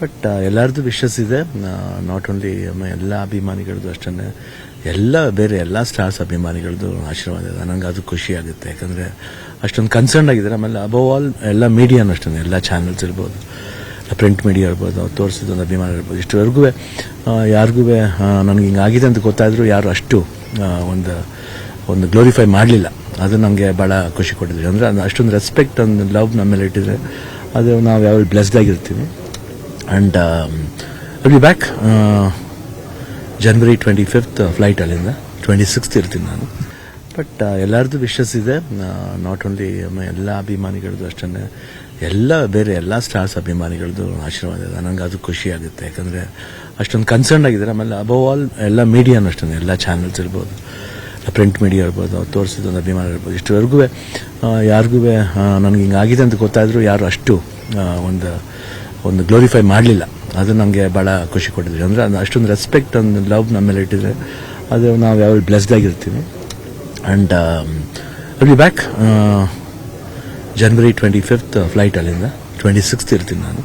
But ಎಲ್ಲರದ್ದು wishes ಇದೆ. Not only ಎಲ್ಲ ಅಭಿಮಾನಿಗಳದ್ದು ಅಷ್ಟೇ ಎಲ್ಲ ಬೇರೆ ಎಲ್ಲ ಸ್ಟಾರ್ಸ್ ಅಭಿಮಾನಿಗಳದ್ದು ಆಶೀರ್ವಾದ ಇದೆ. ನನಗೆ ಅದು ಖುಷಿ ಆಗುತ್ತೆ. ಯಾಕಂದರೆ ಅಷ್ಟೊಂದು ಕನ್ಸರ್ನ್ ಆಗಿದ್ದಾರೆ. ಆಮೇಲೆ ಅಬವ್ ಆಲ್ ಎಲ್ಲ ಮೀಡಿಯಾನು ಅಷ್ಟೇ ಎಲ್ಲ ಚಾನಲ್ಸ್ ಇರ್ಬೋದು ಪ್ರಿಂಟ್ ಮೀಡಿಯಾ ಇರ್ಬೋದು, ಅವ್ರು ತೋರಿಸಿದೊಂದು ಅಭಿಮಾನ ಇರ್ಬೋದು. ಇಷ್ಟವರೆಗೂ ಯಾರಿಗೂ ನನಗೆ ಹಿಂಗಾಗಿದೆ ಅಂತ ಗೊತ್ತಾದರೂ ಯಾರು ಅಷ್ಟು ಒಂದು ಒಂದು ಗ್ಲೋರಿಫೈ ಮಾಡಲಿಲ್ಲ. ಅದು ನನಗೆ ಭಾಳ ಖುಷಿ ಕೊಟ್ಟಿದೆ. ಅಂದರೆ ಅಷ್ಟೊಂದು ರೆಸ್ಪೆಕ್ಟ್ ಒಂದು ಲವ್ ನಮ್ಮ ಮೇಲೆ ಇಟ್ಟಿದ್ರೆ, ಅದು ನಾವು ಯಾವ ಬ್ಲೆಸ್ಡ್ ಆಗಿರ್ತೀವಿ. And will be back January twenty fifth flight ಅಲ್ಲಿಂದ. ಟ್ವೆಂಟಿ ಸಿಕ್ಸ್ತ್ ಇರ್ತೀನಿ ನಾನು. ಬಟ್ ಎಲ್ಲರದ್ದು ವಿಶಸ್ ಇದೆ. ನಾಟ್ ಓನ್ಲಿ ಎಲ್ಲ ಅಭಿಮಾನಿಗಳದ್ದು ಅಷ್ಟೇ ಎಲ್ಲ, ಬೇರೆ ಎಲ್ಲ ಸ್ಟಾರ್ಸ್ ಅಭಿಮಾನಿಗಳದ್ದು ಆಶೀರ್ವಾದ ಇದೆ. ನನಗೆ ಅದು ಖುಷಿ ಆಗುತ್ತೆ. ಯಾಕಂದರೆ, ಅಷ್ಟೊಂದು ಕನ್ಸರ್ನ್ ಆಗಿದ್ದಾರೆ. ಆಮೇಲೆ ಅಬವ್ ಆಲ್ ಎಲ್ಲ ಮೀಡಿಯಾನು ಅಷ್ಟೇ ಎಲ್ಲ ಚಾನಲ್ಸ್ ಇರ್ಬೋದು. ಪ್ರಿಂಟ್ ಮೀಡಿಯಾ ಇರ್ಬೋದು. ಅವ್ರು ತೋರಿಸಿದೊಂದು ಅಭಿಮಾನ ಇರ್ಬೋದು. ಇಷ್ಟವರೆಗೂ ಯಾರಿಗೂ ನನಗೆ ಹಿಂಗಾಗಿದೆ ಅಂತ ಗೊತ್ತಾದರೂ ಯಾರು ಅಷ್ಟು ಒಂದು ಒಂದು ಗ್ಲೋರಿಫೈ ಮಾಡಲಿಲ್ಲ. ಅದು ನನಗೆ ಭಾಳ ಖುಷಿ ಕೊಟ್ಟಿದ್ರು. ಅಂದರೆ ಅಷ್ಟೊಂದು ರೆಸ್ಪೆಕ್ಟ್ ಒಂದು ಲವ್ ನಮ್ಮ ಮೇಲೆ ಇಟ್ಟಿದ್ರೆ ಅದು ನಾವು ಯಾವ ಬ್ಲೆಸ್ಡ್ ಆಗಿರ್ತೀವಿ. ಆ್ಯಂಡ್ ಅಲ್ಲಿ back January twenty fifth flight ಅಲ್ಲಿಂದ. ಟ್ವೆಂಟಿ ಸಿಕ್ಸ್ತ್ ಇರ್ತೀನಿ ನಾನು.